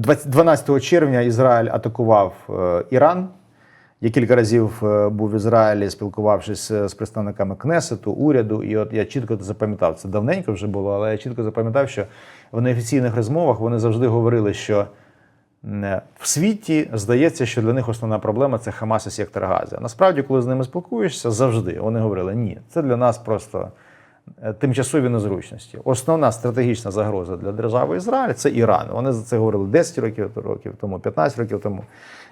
20 12 червня Ізраїль атакував е, Іран. Я кілька разів е, був в Ізраїлі, спілкувавшись е, з представниками Кнесету, уряду, і от я чітко запам'ятав. Це давненько вже було, але я чітко запам'ятав, що в неофіційних розмовах вони завжди говорили, що в світі здається, що для них основна проблема це Хамас і сектор Гази. Насправді, коли з ними спілкуєшся, завжди вони говорили: ні, це для нас просто тимчасові незручності. Основна стратегічна загроза для держави Ізраїль це Іран. Вони за це говорили 10 років, років тому, 15 років тому.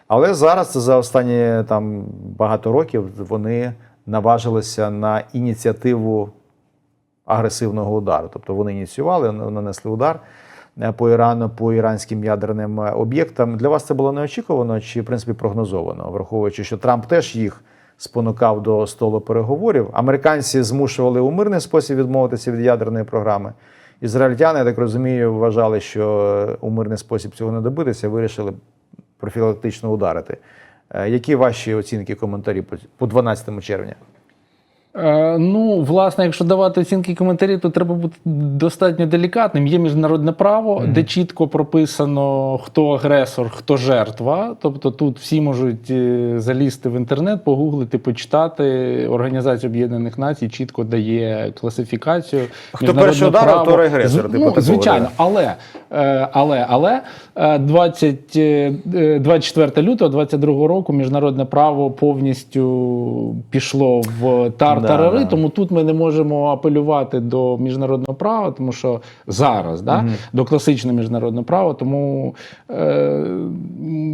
Але зараз за останні там багато років вони наважилися на ініціативу агресивного удару. Тобто вони ініціювали, нанесли удар е, по Ірану, по іранським ядерним е, об'єктам. Для вас це було неочікувано чи в принципі прогнозовано, враховуючи, що Трамп теж їх спонукав до столу переговорів. Американці змушували у мирний спосіб відмовитися від ядерної програми. Ізраїльтяни, я так розумію, вважали, що е, у мирний спосіб цього не добитися, вирішили профілактично ударити. Е, Які ваші оцінки, коментарі по- по 12 червня? Е, Ну, власне, якщо давати оцінки і коментарі, то треба бути достатньо делікатним. Є міжнародне право, де чітко прописано, хто агресор, хто жертва. Тобто тут всі можуть е, залізти в інтернет, погуглити, почитати. Організація Об'єднаних Націй чітко дає класифікацію. Хто перший ударив, право. той агресор, З- типу ну, звичайно, але, але, але е, 20, е, е, 24 лютого 22 року міжнародне право повністю пішло в тартарари, Да, тому тут ми не можемо апелювати до міжнародного права, тому що зараз да, до класичного міжнародного права, тому е,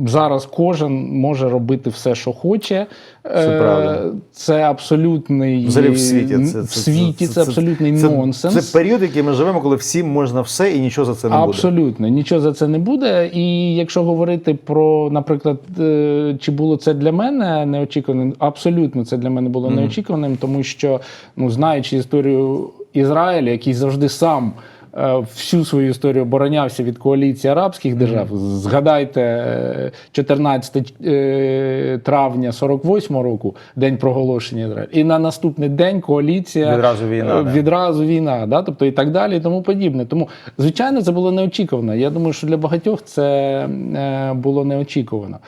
зараз кожен може робити все, що хоче. Це правда. це абсолютний Взагалі в світі. Це, в світі це, абсолютний це, нонсенс. Це період, який ми живемо, коли всім можна все і нічого за це не буде. Абсолютно, нічого за це не буде. І якщо говорити про, наприклад, е, чи було це для мене неочікуваним, абсолютно це для мене було неочікуваним, тому що, ну, знаючи історію Ізраїля, який завжди сам. Е, Всю свою історію оборонявся від коаліції арабських держав. Згадайте е, 14 е, травня 48 року, день проголошення Ізраїлю. І на наступний день коаліція Відразу війна, е, відразу війна, да? тобто і так далі, і тому подібне. Тому, звичайно, це було неочікувано. Я думаю, що для багатьох це е, було неочікувано.